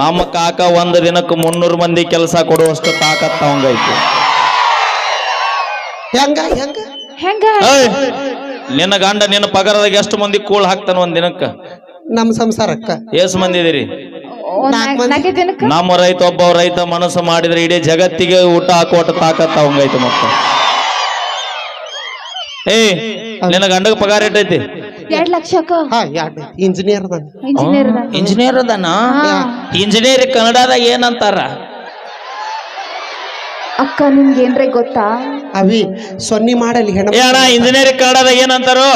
ನಮ್ಮ ಕಾಕ ಒಂದು ದಿನಕ್ಕೆ ಮುನ್ನೂರು ಮಂದಿ ಕೆಲಸ ಕೊಡುವಷ್ಟು ತಾಕತ್ ಅವಂಗೈತಿ. ಹೆಂಗ ಹೆಂಗ? ಹೆಂಗ? ನಿನ್ನ ಗಂಡ ನಿನ್ನ ಪಗಾರದಾಗ ಎಷ್ಟು ಮಂದಿ ಕೂಳ್ ಹಾಕ್ತಾನ ಒಂದ್ ದಿನಕ್ಕ? ನಮ್ಮ ಸಂಸಾರಕ್ಕ. ಎಷ್ಟು ಮಂದಿ ಇದೀರಿ? ನಮ್ಮ ರೈತ ಒಬ್ಬ ರೈತ ಮನಸ್ಸು ಮಾಡಿದ್ರೆ ಇಡೀ ಜಗತ್ತಿಗೆ ಊಟ ಹಾಕೋಟ ತಾಕತ್ ಅವಂಗೈತಿ ಮತ್ತ. ಏ ನಿನ್ನ ಗಂಡಗ ಪಗಾರ ಎಟ್ಟೈತಿ ಎರಡ್ ಲಕ್ಷಕ್ಕ ಹಾ ಎರಡು ಇಂಜಿನಿಯರ್ ಅದಾನ ಇಂಜಿನಿಯರ್ ಇಂಜಿನಿಯರ್ ಅದಾನ. ಇಂಜಿನಿಯರ್ ಕನ್ನಡದಾಗ ಏನಂತಾರ? ಅಕ್ಕ ನಿಮ್ಗೆ ಏನ್ರೆ ಗೊತ್ತಾ? ಅವಿ ಸೊನ್ನಿ ಮಾಡಲಿ ಹೆಣ ಇಂಜಿನಿಯರ್ ಕನ್ನಡದಾಗ ಏನಂತಾರೋ?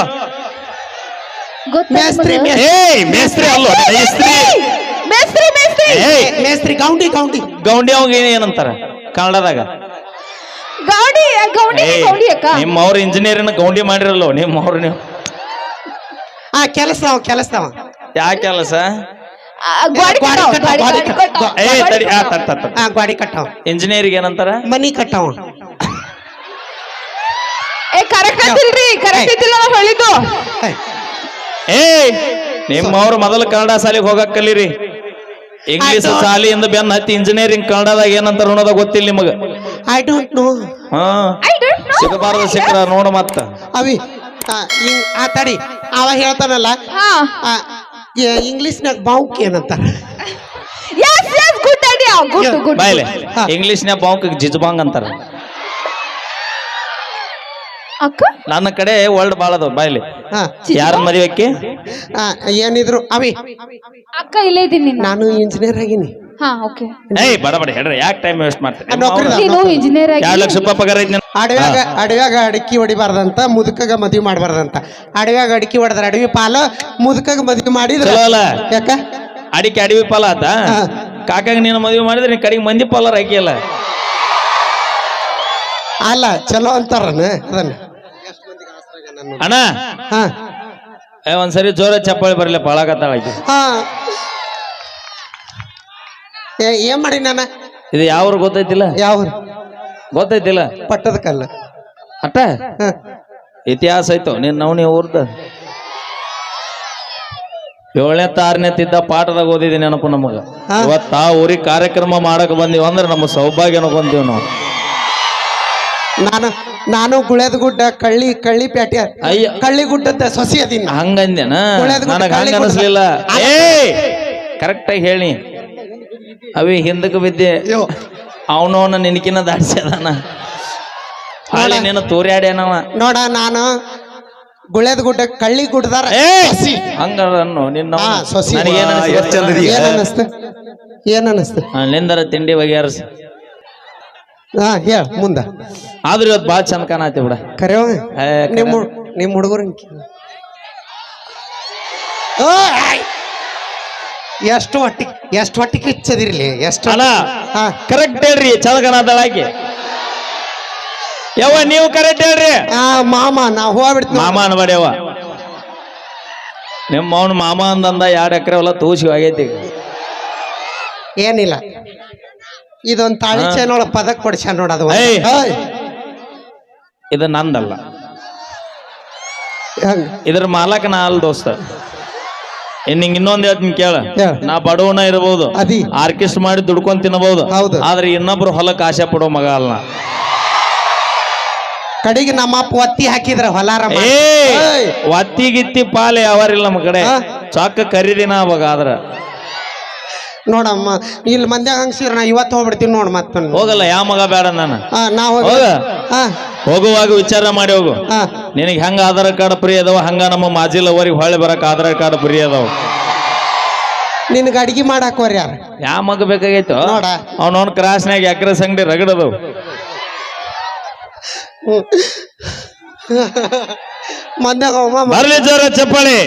ಮೇಸ್ತ್ರಿ? ಏಯ್ ಮೇಸ್ತ್ರಿ ಅಲ್ಲೋ ಮೇಸ್ತ್ರಿ ಮೇಸ್ತ್ರಿ ಮೇಸ್ತ್ರಿ. ಏಯ್ ಮೇಸ್ತ್ರಿ ಗೌಂಡಿ ಗೌಂಡಿ. ಗೌಂಡಿ ಅವಂಗ ಏನಂತಾರ ಕನ್ನಡದಾಗ? ಗೌಡಿ ಅಕ್ಕ. ಇಂಜಿನಿಯರ್ನ ಗೌಂಡಿ ಮಾಡಿರಲ್ಲೋ ನಿಮ್ಮ ಅವ್ರ ನೀವು. ಆ ಕೆಲಸ ಅವ ಯಾ ಕೆಲಸ? ಆ, ಗಾಡಿ ಗಾಡಿ ಕಟ್ಟಾವ್, ಕಟ್ಟಾವ್, ಗಾಡಿ ಗಾಡಿ ಕಟ್ಟಾವ್. ಕಟ್ಟಾವ್. ಏ ತಡಿ ಆ ತಟ್ ತಟ್ ತಟ್. ಆ ಗಾಡಿ ಕಟ್ಟವ ಇಂಜಿನಿಯರಿಗೆ ಏನಂತಾರ? ಮನಿ ಕಟ್ಟವ ಏ ಕರೆಕ್ಟ್ ಐತಿಲ್ರಿ ಕರೆಕ್ಟ್ ಐತಿಲ್ಲ ನಾವ್ ಹೇಳಿದ್ದು. ಹೇ, ಏಯ್ ನಿಮ್ಮವ್ರು ಮೊದಲು ಕನ್ನಡ ಶಾಲೆಗೆ ಹೋಗಕ್ ಕಲೀರಿ. ಇಂಗ್ಲಿಷ್ ಆಯ್ತು. ಶಾಲೆಯಿಂದ ಬೆನ್ನ ಹತ್ತಿ ಇಂಜಿನಿಯರಿಂಗ್ ಕನ್ನಡದಾಗ ಏನಂತಾರ ಅನ್ನೋದ ಗೊತ್ತಿಲ್ಲ ನಿಮಗ. ಐ ಡೋಂಟ್ ನೋ ಹಾ. ಐ ಡೋಂಟ್ ನೋ ಸಿಗಬಾರದು ಸಿಕ್ಕರ ನೋಡ ಮತ್ತ. ಅವಿ ಆ, ಆ ತಡಿ. ಅವ ಹೇಳ್ತಾನಲ್ಲ ಇಂಗ್ಲಿಷ್ನಾಗ ಬಾವುಕ್ ಏನಂತಾರ? Yes yes good idea good good ಬಾಯ್ಲೆ ಹಾ. ಇಂಗ್ಲಿಷ್ನ್ಯಾಗ ಬಾಂಕ್ ಜಿಜ್ಬಾಂಗ್ ಅಂತಾರ. ಅಕ್ಕ? ನನ್ನ ಕಡೆ ವರ್ಲ್ಡ್ ಬಾಳ ಅದಾವ ಬಾಯ್ಲಿ. ಹಾ. ಯಾರ ಮದುವೆ ಆ, ಏನಿದ್ರು ಅವಿ. ಅಕ್ಕ ಇಲ್ಲೇ ಇದ್ದೀನಿ. ನಾನು ಇಂಜಿನಿಯರ್ ಆಗೀನಿ. ಹಾ ಓಕೆ ಏಯ್ ಬಡ ಬಡ ಹೇಳ್ರಿ. ಯಾಕೆ ಟೈಮ್ ವೇಸ್ಟ್ ಮಾಡ್ತೀರಿ? ನೌಕರಿ ನೀನು ಇಂಜಿನಿಯರ್ ಆಗಿ ಎರಡು ಲಕ್ಷ ರೂಪಾಯಿ ಪಗಾರ ಐತಿ ಅಡವ್ಯಾಗ ಅಡವ್ಯಾಗ ಅಡಿಕೆ ಹೊಡಿಬಾರ್ದಂತ ಮುದುಕಾಗ ಮದ್ವಿ ಮಾಡಬಾರ್ದಂತ. ಅಡವ್ಯಾಗ ಅಡಕಿ ಹೊಡೆದ್ರ ಅಡವಿ ಪಾಲ ಮುದುಕಾಗ ಮದ್ವಿ ಮಾಡಿದ್ರ ಚಲೋ ಅಲ್ಲ? ಯಾಕ? ಅಡಿಕೆ ಅಡವಿ ಪಾಲ ಆತ? ಹಾ. ಕಾಕಾಗ ನೀನು ಮದುವೆ ಮಾಡಿದ್ರೆ ನೀ ಕಡೆಗೆ ಮಂದಿ ಪಾಲರ್ ಹಾಕಿಯಲ್ಲ ಅಲ್ಲ ಚಲೋ ಅಂತಾರನ ಅದನ್ನ. ಅಣ್ಣ. ಹಾ. ಏ, ಒಂದ್ಸರಿ ಜೋರ ಚಪ್ಪಾಳಿ ಬರ್ಲಿ ಪಾಳಾಕತ್ತಾಳ ಆಕಿ. ಹಾ. ಏನ್ ಮಾಡಿ ನಾನ? ಇದು ಯಾವ ಗೊತ್ತೈತಿಲ್ಲ? ಯಾವ ಗೊತ್ತೈತಿಲ್ಲ? ಪಟ್ಟದ ಕಲ್ಲ. ಅಟ್ಟ. ಇತಿಹಾಸ ಐತೋ ನಿನ್ ನವನಿ ಊರ್ದ. ಏಳನೇ ತಾರನೇ ತಿದ್ದ ಪಾಠದಾಗ ಓದಿದಿ ನೆನಪು ನಮಗ. ಇವತ್ತಾ ಆ ಊರಿಗೆ ಕಾರ್ಯಕ್ರಮ ಮಾಡಕ್ ಬಂದೀವಿ ಅಂದ್ರೆ ನಮ್ಮ ಸೌಭಾಗ್ಯ ಅನ್ಕೊಂತೀವಿ ನಾವು. ನಾನು ನಾನು ಗುಳೆದ ಗುಡ್ಡ ಕಳ್ಳಿ ಕಳ್ಳಿ ಪೇಟೆ ಅಯ್ಯ. ಕಳ್ಳಿ ಗುಡ್ಡ ಸೊಸಿ ಅದೀನಿ. ಹಂಗಂದೇನ ಗುಡ್ ನನಗ ಹಂಗ ಕಳ್ಳಿ ಗುಡ್ ಅನಿಸ್ಲಿಲ್ಲ ಏ ಕರೆಕ್ಟಾಗಿ ಹೇಳಿ. ಅವಿ ಹಿಂದಕ್ಕೆ ಬಿದ್ದೆ ಅವನವನ ನಿನಕಿನ ದಾಡ್ಸ್ಯದಾನ ಹಾಳೆ ನೀನು ತೋರ್ಯಾಡ್ಯಾನವ. ನೋಡ ನಾನು ಗುಳೆದ ಗುಡ್ಡ ಕಳ್ಳಿ ಗುಡ್ದಾರ ಹಂಗ ನಿನ್ನ ಅನಿಸ್ತು? ಏನ್ ಅನ್ನಿಸ್ತ ನಿಂದರ ತಿಂಡಿ ಬಗೆಹರಿಸಿ. ಹಾ ಹೇಳ ಮುಂದ. ಆದ್ರೂ ಇವತ್ತು ಭಾಳ ಚಂದ ಕಾಣತಿ ಬಿಡ. ಕರೆಯೋ ನಿಮ್ ನಿಮ್ಮ ನಿಮ್ಮ ಹುಡುಗರು ಎಷ್ಟು ಹೊಟ್ಟಿ ಎಷ್ಟು ಹೊಟ್ಟಿ ಕಿಚ್ಚದಿರ್ಲಿ ಎಷ್ಟು ಅಲ್ಲ ಹಾ. ಕರೆಕ್ಟ್ ಹೇಳ್ರಿ ಯಾವ ಯವ್ವ ನೀವು ಕರೆಕ್ಟ್ ಹೇಳ್ರಿ. ಆ ಮಾಮ ನಾ ಹೋಗ್ಬಿಡ್ತೀನಿ ಮಾಮ ಅನ್ಬೇಡ್ಯವ ನಿಮ್ಮ ಅವನು ಮಾಮ ಅಂದಂದ ಎರಡು ಎಕರೆ ಹೊಲ ತೂಸಿ ಆಗೈತಿ ಈಗ. ಏನಿಲ್ಲ. ಇದೊಂದ್ ತಾಳಿ ಚೈನ್ ಒಳಗೆ ಪದಕ್ ಕೊಡ್ಸ ನೋಡ ಅದು. ಏಯ್. ಏಯ್. ಇದು ನಂದಲ್ಲ. ಹಂಗ್. ಇದ್ರ ಮಾಲಕ ನಾ ಅಲ್ ದೋಸ್ತ. ಇನ್ ನಿಂಗ್ ಇನ್ನೊಂದ್ ಹೇಳ್ತೀನಿ ಕೇಳ ಹೇಳ್. ನಾ ಬಡವನ ಇರಬಹುದು ಅದಿ. ಆರ್ಕೆಸ್ಟ್ ಮಾಡಿ ದುಡ್ಕೊಂಡ್ ತಿನ್ನಬಹುದು ಹೌದು. ಆದ್ರೆ ಇನ್ನೊಬ್ರು ಹೊಲಕ್ಕೆ ಆಸೆ ಪಡೋ ಮಗ ಅಲ್ಲ ನಾ. ಕಡೆಗೆ ನಮ್ಮ ಅಪ್ಪ ಒತ್ತಿ ಹಾಕಿದ್ರ ಹೊಲಾರ ಒತ್ತಿಗಿತ್ತಿ ಏ. ಒತ್ತಿ ಗಿತ್ತಿ ಪಾಲೆ ಯಾವಾರಿಲ್ಲ ನಮ್ಮ ಕಡೆ ಹಾ? ಚೊಕ್ಕ ಖರೀದಿನ ಅವಾಗ ಆದ್ರ ನೋಡಮ್ಮ ಇಲ್ಲಿ ಮಂದ್ಯಾಗ ಹಂಗ್ಸಿರ ನಾ ಇವತ್ತು ಹೋಗ್ಬಿಡ್ತೀನಿ ನೋಡ್ ಮತ್ತ ಹೋಗಲ್ಲ ಯಾವ ಮಗ ಬೇಡ ನಾನು. ಹಾ ನಾ ಹೋಗಿ ಹೋಗ. ಹಾ ಹೋಗುವಾಗ ವಿಚಾರ ಮಾಡಿ ಹೋಗು. ಹಾ ನಿನಗೆ ಹೆಂಗ ಆಧಾರ್ ಕಾರ್ಡ್ ಫ್ರೀ ಅದಾವ ಹಂಗ ನಮ್ಮ ಮಾಜಿ ಲವರಿಗೆ ಹೊಳೆ ಬರಕ್ ಆಧಾರ್ ಕಾರ್ಡ್ ಫ್ರೀ ಅದಾವ. ನಿನ್ಗ ಅಡಿಗೆ ಮಾಡಾಕ್ ಹೋರ್ ಯಾರ? ಯಾವ ಮಗ ಬೇಕಾಗೈತು? ನೋಡ. ಅವ್ನ ಕ್ರಾಸ್ನಾಗ ಎಕರೆ ಸಂಗಡಿ ರಗಡದ ಮಂದ್ಯಾಗ ಅವ ಮ- ಬರ್ಲಿ ಜೋರ ಚಪ್ಪಾಳಿ.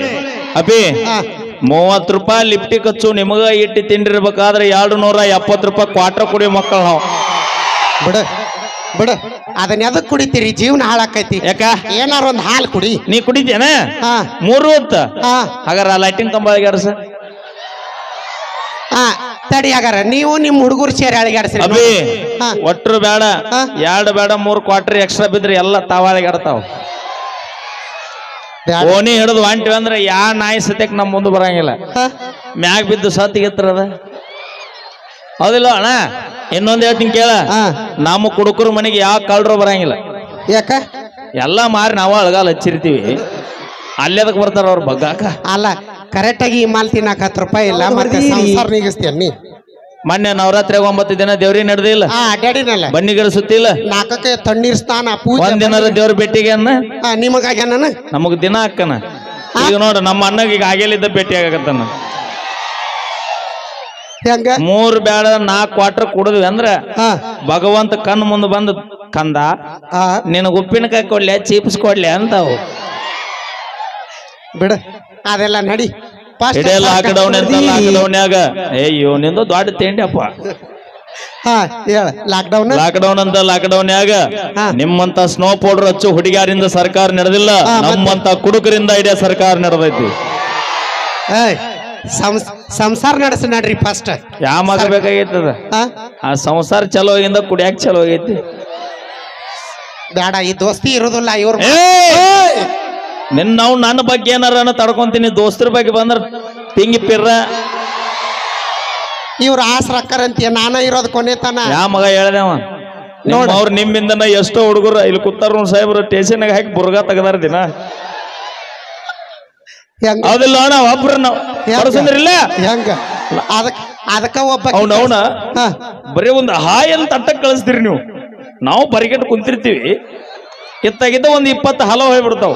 ಅಪಿ. ಹಾ ಮೂವತ್ ರೂಪಾಯಿ ಲಿಪ್ಟಿ ಕಚ್ಚು ನಿಮಗ ಇಟ್ಟು ತಿಂಡಿರ್ಬೇಕಾದ್ರೆ ಎರಡು ನೂರ ಎಪ್ಪತ್ತು ರೂಪಾಯಿ ಕ್ವಾರ್ಟರ್ ಕುಡಿ ಮಕ್ಕಳು ನಾವು. ಬಿಡ ಬಿಡ. ಅದನ್ನ ಎದಕ್ ಕುಡಿತೀರಿ? ಜೀವನ ಹಾಳಾಕೈತಿ. ಯಾಕ? ಏನಾರ ಒಂದ್ ಹಾಲು ಕುಡಿ. ನೀ ಕುಡಿತೇನ ಹಾ. ಮೂರು ಹೊತ್ತ? ಹಾ. ಹಾಗಾರ ಲೈಟಿಂಗ್ ಕಂಬ ಆಗ್ಯಾರ ಹಾ ತಡಿ ಆಗಾರ ನೀವು ನಿಮ್ ಹುಡುಗರು ಸೇರಿ ಅಳಿಗಾಡ್ಸ್ರಿ. ಅಭಿ ಹಾ. ಒಟ್ರು ಬೇಡ. ಎರಡು ಬೇಡ ಮೂರು ಕ್ವಾಟ್ರಿ ಎಕ್ಸ್ಟ್ರಾ ಬಿದ್ರೆ ಎಲ್ಲ ತಾವಾಳಿಗಾಡ್ತಾವ. ಓಣಿ ಹಿಡಿದು ಹೊಂಟಿವಿ ಅಂದ್ರೆ ಯಾ ನಾಯಿ ಸತ್ಯಕ್ಕೆ ನಮ್ಮ ಮುಂದೆ ಬರಂಗಿಲ್ಲ? ಮ್ಯಾಗ ಬಿದ್ದು ಸತ್ತಿಗೆತ್ತರದ ಹೌದಿಲ್ಲ ಅಣ್ಣ? ಇನ್ನೊಂದು ಹೇಳ್ತೀನಿ ಕೇಳ. ಹಾ. ನಮ್ಮ ಕುಡುಕರ ಮನೆಗೆ ಯಾವ ಕಳ್ರು ಬರಂಗಿಲ್ಲ. ಯಾಕ? ಎಲ್ಲ ಮಾರಿ ನಾವು ಅಳಗಾಲ ಹಚ್ಚಿರ್ತೀವಿ. ಅಲ್ಲೇದಕ್ ಬರ್ತಾರ ಅವ್ರ ಬಗ್ಗಾಕ? ಅಲ್ಲ ಕರೆಕ್ಟ್ ಆಗಿ ಮಾಲ್ ತಿನ್ನಾಕ ಹತ್ತು ರೂಪಾಯಿ ಇಲ್ಲ ಮತ್ತೆ ಸಂಸಾರ ನೀಗಿಸ್ತೀಯ ನೀ? ಮೊನ್ನೆ ನವರಾತ್ರಿ ಒಂಬತ್ತು ದಿನ ದೇವ್ರಿ ನಡೆದಿಲ್ಲ. ಬನ್ನಿ ಅಡ್ಡಾಡಿನಲ್ಲ ಬನ್ನಿಗರ ಸುತ್ತಿಲ್ಲ. ನಾಲ್ಕಕ್ಕೆ ತಣ್ಣೀರ್ ಸ್ನಾನ ಪೂಜೆ ದಿನ ದೇವ್ರ ಭೇಟಿಗೆ ಅನ್ನ? ನಾನು ನಮಗ್ ದಿನ ಹಾಕನ. ಈಗ ನೋಡ ನಮ್ಮ ಅಣ್ಣಗೆ ಈಗ ಆಗೇಲಿದ್ದ ಭೇಟಿ ಆಗಕತ್ತಾನ. ಹೆಂಗ? ಮೂರ್ ಬ್ಯಾಡ ನಾಲ್ಕು ಕ್ವಾರ್ಟರ್ ಕುಡಿದ್ವಿ ಅಂದ್ರ ಹಾ ಭಗವಂತ ಕಣ್ ಮುಂದೆ ಬಂದು ಕಂದ ಆ. ನಿನಗ ಉಪ್ಪಿನಕಾಯಿ ಕೊಡ್ಲೆ ಚೀಪ್ಸ್ ಕೊಡ್ಲೆ ಅಂತಾವು. ಬಿಡ ಅದೆಲ್ಲ ನಡಿ. ಇಡೇ ಲಾಕ್ಡೌನ್ ಅಂತ ಲಾಕ್ಡೌನ್ಯಾಗ ದೊಡ್ಡ ತಿಂಡಿಯಪ್ಪ ಹಾ ಹೇಳ ಲಾಕ್ಡೌನ್ ಲಾಕ್ಡೌನ್ ಅಂತ ಲಾಕ್ಡೌನ್ಯಾಗ ಆಗ ನಿಮ್ಮಂತ ಸ್ನೋ ಪೌಡರ್ ಹಚ್ಚು ಹುಡುಗಿಯರಿಂದ ಸರ್ಕಾರ ನಡೆದಿಲ್ಲ? ನಮ್ಮಂತ ಕುಡುಕರಿಂದ ಇಡೀ ಸರ್ಕಾರ ನಡೆದೈತಿ. ಸಂಸಾರ ನಡೆಸ ನಡ್ರಿ ಫಸ್ಟ್ ಯಾ ಮಗ ಬೇಕಾಗೈತದ ಹಾ? ಆ ಸಂಸಾರ ಚಲೋ ಆಗಿಂದ ಕುಡಿಯಾಕ ಚಲೋ ಆಗೈತಿ ಬೇಡ ಈ ದೋಸ್ತಿ ಇರೋದಿಲ್ಲ ಇವ್ರ ನಿನ್ನ ನಾವು ನನ್ನ ಬಗ್ಗೆ ಏನಾರ ತಡ್ಕೊಂತೀನಿ ದೋಸ್ತರ ಬಗ್ಗೆ ಬಂದ್ರ ತಿಂಗಿ ಪಿರ್ರ. ಇವ್ರು ಆಸರ ಅಕ್ಕರಂತೀಯ ನಾನ ಇರೋದ್ ಕೊನೆ ತನ. ಯಾ ಮಗ ಹೇಳ್ದೇವ ನೋಡ. ಅವ್ರ ನಿಮ್ಮಿಂದನ ಎಷ್ಟೋ ಹುಡುಗರು ಇಲ್ಲಿ ಕೂತಾರ ಸಾಹೇಬ್ರು ಟೇಷನ್ಗೆ ಹಾಕಿ ಬುರ್ಗ ತೆಗ್ದಾರ ದಿನ. ಹೆಂಗ? ಹೌದಿಲ್ಲ ಅಣ್ಣ ಒಬ್ರು ನಾವು. ಇಲ್ಲ? ಹೆಂಗ? ಅದಕ್ಕೆ ಅದಕ್ಕ ಒಬ್ಬ ಅವ್ನ ಬರೀ ಒಂದು ಹಾಯ್ ಅಂತ ಅಟ್ಟಕ್ ಕಳಿಸ್ತೀರಿ ನೀವು. ನಾವು ಬರಿಗೆಟ್ಟು ಕುಂತಿರ್ತೀವಿ. ಇತ್ತಾಗಿದ್ದ ಒಂದು ಇಪ್ಪತ್ತು ಹಲವು ಹೋಗ್ಬಿಡ್ತಾವ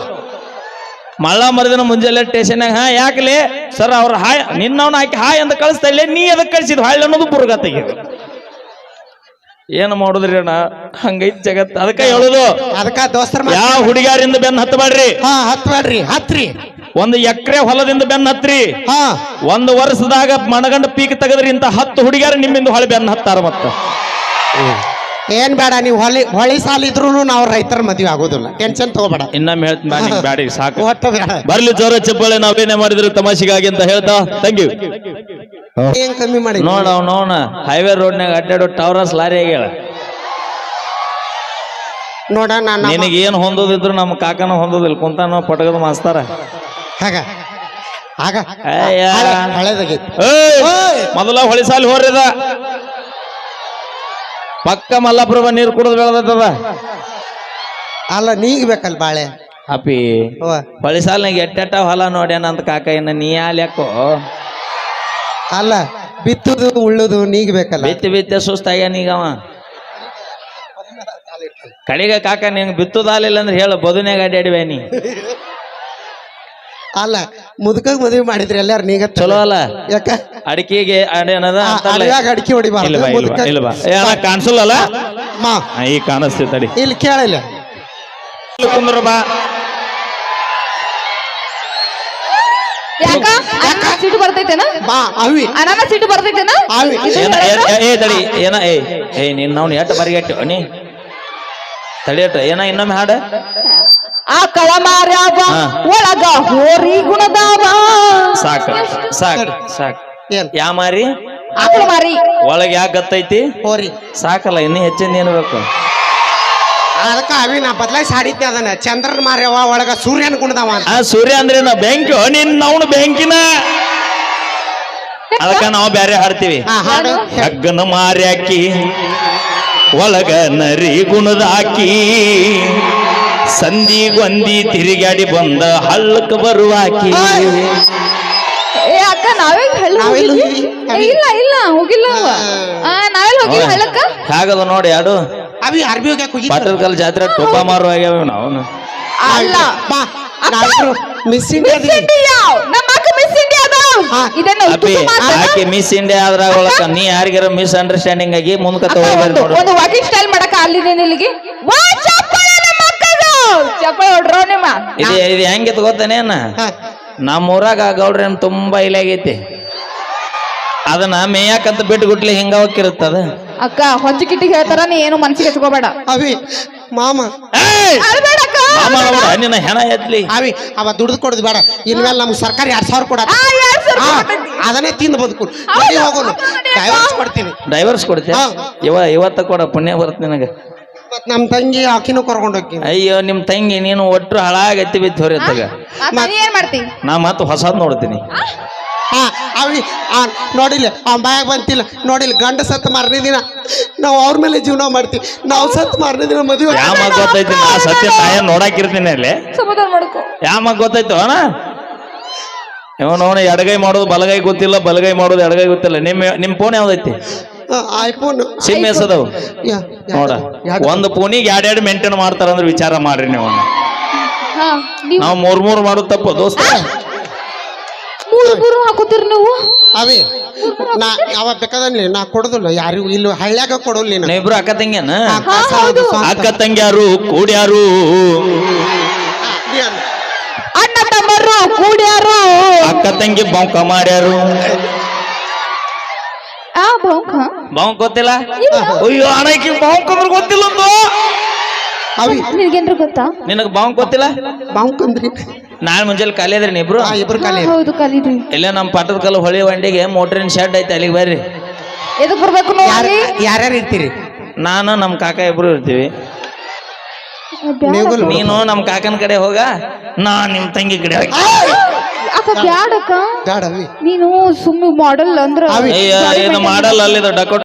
ಮಳ್ಳ ಮರದಿನ ಮುಂಜಾನೆ ಸ್ಟೇಷನ್ಯಾಗ ಹಾ ಯಾಕಲೇ? ಸರ್ ಅವ್ರ ಹಾಯ್ ನಿನ್ನವನ್ನ ಹಾಕಿ ಹಾಯ್ ಅಂತ ಕಳಿಸ್ತಾ ಇಲ್ಲ ನೀ ಅದಕ್ಕೆ ಕಳಿಸಿದ್? ಹಾಯ್ ಅನ್ನೋದು ಬುರ್ಗ ತೆಗಿಯೋದು ಏನು ಮಾಡುದ್ರಿ ಅಣ್ಣ? ಹಂಗೈತ್ ಜಗತ್. ಅದಕ್ಕ ಹೇಳುದು ಅದಕ್ಕ ದೋಸ್ತರ ಯಾವ ಹುಡುಗಿಯರಿಂದ ಬೆನ್ನ ಹತ್ತಬೇಡ್ರಿ ಹಾ ಹತ್ಬೇಡ್ರಿ ಹತ್ರಿ. ಒಂದು ಎಕರೆ ಹೊಲದಿಂದ ಬೆನ್ನ ಹತ್ರಿ. ಹಾ. ಒಂದು ವರ್ಷದಾಗ ಮಣಗಂಡ ಪೀಕ್ ತೆಗದ್ರಿ ಇಂತ ಹತ್ತು ಹುಡುಗಿಯರು ನಿಮ್ಮಿಂದ ಹೊಳೆ ಬೆನ್ನ ಹತ್ತಾರ ಮತ್ತ? ಏನ್ ಬೇಡ ನೀವು ಹೊಳಿ ಹೊಳಿ ಸಾಲ ಇದ್ರು ನಾವು ರೈತರ ಮದ್ವೆ ಆಗೋದಿಲ್ಲ. ಟೆನ್ಷನ್ ತಗೋಬೇಡ. ಇನ್ನೊಮ್ಮೆ ಹೇಳ್ತೀನಿ ಬ್ಯಾಡಿ ಸಾಕು. ಒಟ್ಟು ಬೇಡ. ಬರ್ಲಿ ಜೋರ ಚಪ್ಪಾಳೆ ನಾವೇನೇ ಮಾಡಿದ್ರು ತಮಾಷೆಗಾಗಿ ಅಂತ ಹೇಳ್ತಾ. ಥ್ಯಾಂಕ್ ಯು ಏನ್ ಕಮ್ಮಿ ಮಾಡಿ ನೋಡ ನೋಡ. ನೋಣ ಹೈವೇ ರೋಡ್ನಾಗ ಅಡ್ಡಾಡೋ ಟವರಸ್ ಲಾರಿ ಆಗ್ಯಾಳ. ನೋಡ ನಾನು ನಿನಗೆ ಏನ್ ಹೊಂದೋದಿದ್ರು ನಮ್ಮ ಕಾಕನ ಹೊಂದೋದಿಲ್ಲ. ಕುಂತಾನ ಪಟಗದ ಮಾಸ್ತಾರ. ಆಗ. ಏಯ್, ಅಯ್ಯ. ಹಳೇದಾಗೈತಿ. ಏಯ್! ಮೊದಲ ಹೊಳಿ ಸಾಲಿ ಹೊರ್ಯದ ಪಕ್ಕ ಮಲ್ಲಾಪುರ ನೀರು ಕುಡಿದು ಬೆಳೆದದ ಅಲ್ಲ ನೀಗ್ಬೇಕಲ್ ಬಾಳೆ? ಅಪ್ಪಿ ಅವ್ವ. ಹೊಳಿಸಾಲ್ನಾಗ ಎಟ್ಟೆಟ್ಟ ಹೊಲ ನೋಡ್ಯಾನ ಅಂತ ಕಾಕ ಇನ್ನ ನೀ ಯಾಲ್ಯಾಕೋ ಅಲ್ಲ ಬಿತ್ತುದು ಉಳ್ಳುದು ನೀಗ್ಬೇಕಲ್ಲ ಬಿತ್ತಿ ಬಿತ್ತೆ ಸುಸ್ತಾಗ್ಯಾನ ಈಗ ಅವ. ಕಡೆಗೆ ಕಾಕ ನಿಂಗೆ ಬಿತ್ತುದಾಲಿಲ್ಲ ಅಂದ್ರೆ ಹೇಳು ಬದುನೆಗ ಅಡ್ಡಾಡಿವೆ ನೀ? ಅಲ್ಲ ಮುದುಕಗ್ ಮದ್ವಿ ಮಾಡಿದ್ರಿ ಎಲ್ಲಾರು ನೀಗ? ಚಲೋ ಅಲ್ಲ? ಯಾಕ? ಅಡಿಕೆಗೆ ಅಡೇನದ ಅಡಿಕೆ ಹೊಡಿಬಾರ್ದು. ಇಲ್ವಾ ಇಲ್ವಾ ಮುದುಕ ಇಲ್ವಾ? ಏ, ಅಣ್ಣ ಕಾಣಿಸಲ್ಲ ಮಾ. ಈಗ ಕಾಣಿಸ್ತಿ ತಡಿ. ಇಲ್ಲಿ ಕೇಳಿಲ್ಲ ಇಲ್ಲಿ. ಕುಂದ್ರು ಬಾ. ಯಾಕ? ಅಣ್ಣ ಸಿಟ್ಟು ಬರ್ತೈತೇನ? ಬಾ ಅವಿ. ಅಣ್ಣ ಸಿಟ್ಟು ಬರ್ತೈತೇನ? ಅವಿ. ಇದು ಏನ? ಏ- ಏ ತಡಿ ಏನ ಏ ಏ ನಿನ್ ನಾವು ಎಟ್ಟು ಬರಿಗೆಟ್ಟು ನೀ ತಡಿಯಟ್ಟು ಏನ ಇನ್ನೊಮ್ಮೆ ಹಾಡ? ಹಾ. ಒಳಗ ಹೋರಿ ಗುಣದಾವ. ಸಾಕ ಸಾಕ ಸಾಕ. ಏನ್? ಯಾ ಮಾರಿ? ಆಕಳ ಮಾರಿ. ಒಳಗೆ ಯಾಕೆ ಗೊತ್ತೈತಿ? ಹೋರಿ. ಸಾಕಲ್ಲ ಇನ್ನು ಹೆಚ್ಚಿಂದ ಏನು ಬೇಕು? ಅದಕ್ಕ ಅವಿ ನಾ ಬದಲಾಯಿಸಿ ಹಾಡಿದ್ದೆ ಅದನ್ನ. ಚಂದ್ರನ್ ಮಾರ್ಯವ ಒಳಗ ಸೂರ್ಯನ ಗುಣದವ ಅಂತ. ಆ ಸೂರ್ಯ ಅಂದ್ರೆ ನಾ ಬೆಂಕಿ ನಿನ್ ಅವನು ಬೆಂಕಿನ. ಅದಕ್ಕ ನಾವು ಬ್ಯಾರೆ ಹಾಡ್ತೀವಿ. ಹಾ ಹಾಡು. ಹಗ್ಗನ ಮಾರ್ಯಾಕಿ ಒಳಗ ನರಿ ಗುಣದಾಕಿ. ಸಂದಿಗೊಂದಿ ತಿರುಗಾಡಿ ಬಂದ ಹಳ್ಳಕ್ಕ ಬರುವಾಕಿ ಏ ಅಕ್ಕ ನಾವೇ ಹಳ್ಳ ನಾವೆಲ್ಲ ಹೋಗಿದ್ವಿ? ಹೋಗಿದ್ವಿ? ಏ, ಇಲ್ಲ ಇಲ್ಲ ಹೋಗಿಲ್ಲ ಅವ. ಆ, ನಾವೆಲ್ಲ ಹೋಗಿಲ್ಲ ಹಳ್ಳಕ್ಕ? ಹಾಗದ ನೋಡಿ ಯಾರು ಅವಿ ಅರ್ಬಿ ಹೋಗ್ಯಾಕ ಹೋಗಿದ್ದ ಪಾಟಲ್ಕಲ್ ಜಾತ್ರೆ ಟೊಪ್ಪ ಮಾರು ಆಗ್ಯಾವ ನಾವು ಅಲ್ಲ. ಬಾ ನಾವಿಬ್ರು ಮಿಸ್ ಇಂಡಿಯಾ ಮಿಸ್ ಇಂಡಿಯಾ ನಮ್ಮ ಅಕ್ಕ ಮಿಸ್ ಇಂಡಿಯಾ ಅದ ಹಾ. ಇದನ್ನ ಅಪ್ಪಿ ತುಸು ಮಾತನ್ನ- ಆಕೆ ಮಿಸ್ ಇಂಡಿಯಾ ಅದ್ರಾಗ ಒಳಕ ನೀ ಯಾರಿಗಾರ ಮಿಸ್ ಅಂಡರ್ಸ್ಟ್ಯಾಂಡಿಂಗ್ ಆಗಿ ಮುಂದಕ್ಕೆ ಅಕ್ಕ, ಒಂದು ನೋಡು. ಒಂದು ವಾಕಿಂಗ್ ಸ್ಟೈಲ್ ಮಾಡಕ ವಾ ಚಪ್ಪಳ ಹೊಡ್ರೋ ನಿಮ್ಮ? ಇದು ಇದು ಹೆಂಗೆ ಗೊತ್ತನೇನ. ನಮ್ಮ ಊರಾಗ ಗೌಡ್ರ ಗೌಡ್ರೇನ್ ತುಂಬಾ ಇಲೆ ಆಗೈತಿ ಅದನ್ನ ಮೇಯಾಕಂತ ಬಿಟ್ಟು ಗುಟ್ಲಿ ಹಿಂಗ ಹೋಗಿರುತ್ತದ ಅಕ್ಕ ಹೊಂಚು ಕಿಟ್ಟಿಗೆ ಹೇಳ್ತಾರ ನೀ ಏನು ಮನ್ಸಿಗೆ ಹಚ್ಕೋಬೇಡ ಅವಿ ಮಾಮ. ಅಳ್ಬೇಡ ಅಕ್ಕ ನಿನ್ನ ಹೆಣ ಎತ್ಲಿ. ಅವಿ ಅವ ದುಡ್ದು ಕೊಡುದು ಬೇಡ. ಇನ್ಮೇಲೆ ನಮ್ಗೆ ಸರ್ಕಾರ ಎರಡ್ ಸಾವಿರ ಕೊಡ ಆ, ಎರಡ್ ಸಾವಿರ ಕೊಡ್ತೈತಿ. ಅದನ್ನೇ ತಿಂದು ಬದುಕು. ಹೋಗೋನು. ಡೈವರ್ಸ್. ಕೊಡ್ತೀನಿ. ಡೈವರ್ಸ್ ಕೊಡ್ತೀಯ? ಹಾ. ಇವ ಇವತ್ತ ಕೊಡ ಪುಣ್ಯ ಬರುತ್ತೆ ನಿನಗ. ಮತ್ ನಮ್ ತಂಗಿ ಆಕಿನೂ ಕರ್ಕೊಂಡು ಹೋಗಿ ಅಯ್ಯೋ ನಿಮ್ ತಂಗಿ ನೀನು ಒಟ್ಟು ಹಳಾಗತ್ತಿ ಬಿತ್ತು ಹೊರತ್ತಾಗ ಮತ್ತ ನೀ ಏನ್ ಮಾಡ್ತಿ? ನಾ ಮತ್ತೆ ಹೊಸದ್ ನೋಡ್ತೀನಿ. ಹಾ ನೋಡಿಲ್ಲ ಅವ್ನ ಬಾಯಾಗ ಬಂತಿಲ್ಲ. ನೋಡಿಲ್ಲ ಗಂಡ ಸತ್ತು ಮಾರನೇ ದಿನ ನಾವು ಅವ್ರ ಮೇಲೆ ಜೀವನ ಮಾಡ್ತೀವಿ ನಾವು ಸತ್ತು ಮಾರನೇ ದಿನ ಮದುವೆ ಯಾವ ಮಗ ಗೊತ್ತೈತಿ ನಾ ಸತ್ಯ ತಾಯ ನೋಡಾಕಿರ್ತೀನಿ ಅಲ್ಲಿ. ಸಮಾಧಾನ ಮಾಡ್ಕೊ. ಯಾವ ಮಗ ಗೊತ್ತಾಯ್ತು ಅಣ್ಣ ಇವನವನ ಎಡಗೈ ಮಾಡೋದು ಬಲಗೈ ಗೊತ್ತಿಲ್ಲ ಬಲಗೈ ಮಾಡೋದು ಎಡಗೈ ಗೊತ್ತಿಲ್ಲ. ನಿಮ್ಮ ನಿಮ್ಮ ಫೋನ್ ಯಾವ್ದೈತಿ? ಐಫೋನ್ ಸಿಮ್ ಎಸದವು. ನೋಡ ಒಂದು ಫೋನಿಗೆ ಎರಡೆರಡು ಮೇಂಟೈನ್ ಮಾಡ್ತಾರಂದ್ರೆ ವಿಚಾರ ಮಾಡ್ರಿ ನೀವು. ಹಾ ನಾವು ಮೂರ್ ಮೂರ್ ಮಾಡೋದು ತಪ್ಪು ದೋಸ್ತ. ಮೂರು ಮೂರು ಹಾಕೋತೀರಿ ನೀವು? ಅವಿ ನಾ ಅವ ಬೇಕಾದಲ್ಲಿ ನಾ ಕೊಡೋದಿಲ್ಲ ಯಾರಿಗೂ ಇಲ್ಲಿ ಹಳ್ಳ್ಯಾಗ ಕೊಡೋಲ್ಲ ನೀನು. ಇಬ್ರು ಅಕ್ಕ ತಂಗಿಯನ. ಅಕ್ಕ ತಂಗಿಯಾರು ಕೂಡ್ಯಾರು. ನೀ. ಅಣ್ಣ ತಮ್ಮರು ಕೂಡ್ಯಾರು. ಅಕ್ಕ ತಂಗಿ ಬೊಂಕ ಮಾಡ್ಯಾರು. ಬಾಂಕ ಗೊತ್ತಿಲ್ಲ? ಇಲ್ಲ. ಅಯ್ಯೋ ಅಣ್ಣಕಿ ಬಾಂಕ್ ಅಂದ್ರೆ ಗೊತ್ತಿಲ್ಲ ಒಂದು ಅವಿ ನಿನ್ಗೇನ್ರ ಗೊತ್ತಾ? ನಿನಗ್ ಬಾಂಕ್ ಗೊತ್ತಿಲ್ಲ? ಬಾಂಕಂದ್ರಿ ನಾಳೆ ಮುಂಜಾನೆ ಖಾಲಿ ಅದ್ರಿ ನೀಬ್ರು ಆ ಇಬ್ರು ಹಾ, ಕಾಲಿ ಹೌದು ಕಲೀರಿ ಇಲ್ಲೇ ನಮ್ಮ ಪಟ್ಟದ ಕಲ್ಲು ಹೊಳಿ ವಂಡಿಗೆ ಮೋಟ್ರಿನ ಶೆಡ್ ಐತೆ ಅಲ್ಲಿಗೆ ಬರ್ರಿ. ಎದಕ್ ಬರ್ಬೇಕು ನೋಡಿ? ಯಾರ್ಯಾರು ಇರ್ತೀರಿ? ನಾನು ನಮ್ಮ ಕಾಕ ಇಬ್ರು ಇರ್ತೀವಿ. ನೀನು ನಮ್ಮ ಕಾಕನ ಕಡೆ ಹೋಗ ನಾ ನಿಮ್ ತಂಗಿ ಕಡೆ ಹೋಗಿ. ಅಕ್ಕ ಬ್ಯಾಡಕ್ಕ ನೀನು ಸುಮ್ಮನೆ ಮಾಡಲ್ ಅಂದ್ರ ಮಾಡಲ್ ಅಯ್ಯ ಇದು ಮಾಡಲ್ಲ ಅಲ್ಲಿ ಡಕೋಟ